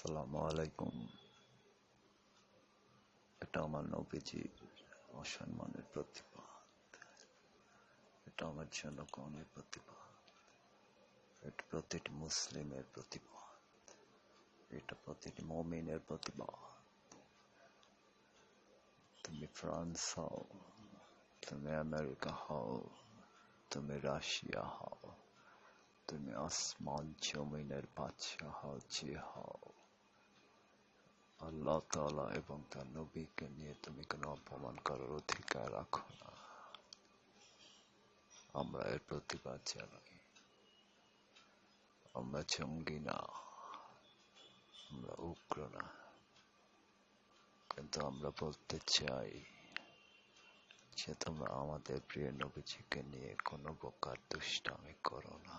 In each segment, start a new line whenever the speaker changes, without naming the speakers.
আসসালামু আলাইকুম। এটা আমার নবীজির অসম্মানের প্রতিবাদ। এটা আমার জনগণের প্রতিবাদ। এটা প্রতিটি মুসলিমের প্রতিবাদ। এটা প্রতিটি মমিনের প্রতিবাদ। তুমি ফ্রান্স হও, তুমি আমেরিকা হও, তুমি রাশিয়া হও, তুমি আসমান জমিনের বাদশাহ যে হও। আল্লাহ তাআলা এবং তার নবীকে নিয়ে তুমি কোনো অপমান করার অধিকার রাখো না আমরা এর প্রতিবাদ জানাই আমরা জঙ্গি না আমরা উগ্র না কিন্তু আমরা বলতে চাই যে তোমরা আমাদের প্রিয় নবীজিকে নিয়ে কোনো প্রকার দুষ্টামি করো না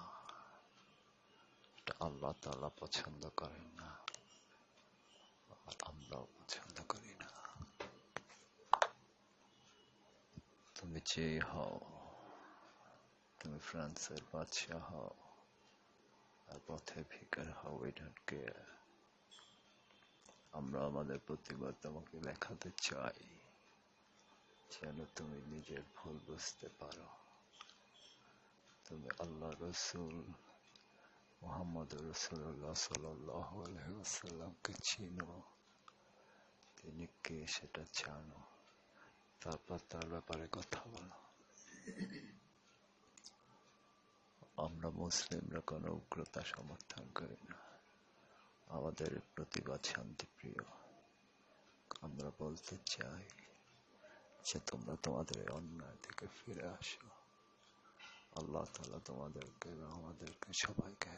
আল্লাহ তাআলা পছন্দ করেন না আমরাও পছন্দ করি না তুমি যে হও তুমি ফ্রান্সের বাদশাহ হও আর আমরা আমাদের প্রতিবাদ তোমাকে দেখাতে চাই যেন তুমি নিজের ভুল বুঝতে পারো তুমি আল্লাহ রসুল মোহাম্মদ রসুল্লাহ সাল্লামকে চিনো তিনি কে সেটা জানো, তারপর তার ব্যাপারে কথা বলো। আমরা মুসলিমরা কোনো উগ্রতা সমর্থন করি না। আমাদের প্রতিবাদ শান্তিপ্রিয়। আমরা বলতে চাই যে তোমরা তোমাদের অন্যায় থেকে ফিরে আসো। আল্লাহ তালা তোমাদেরকে আমাদেরকে সবাইকে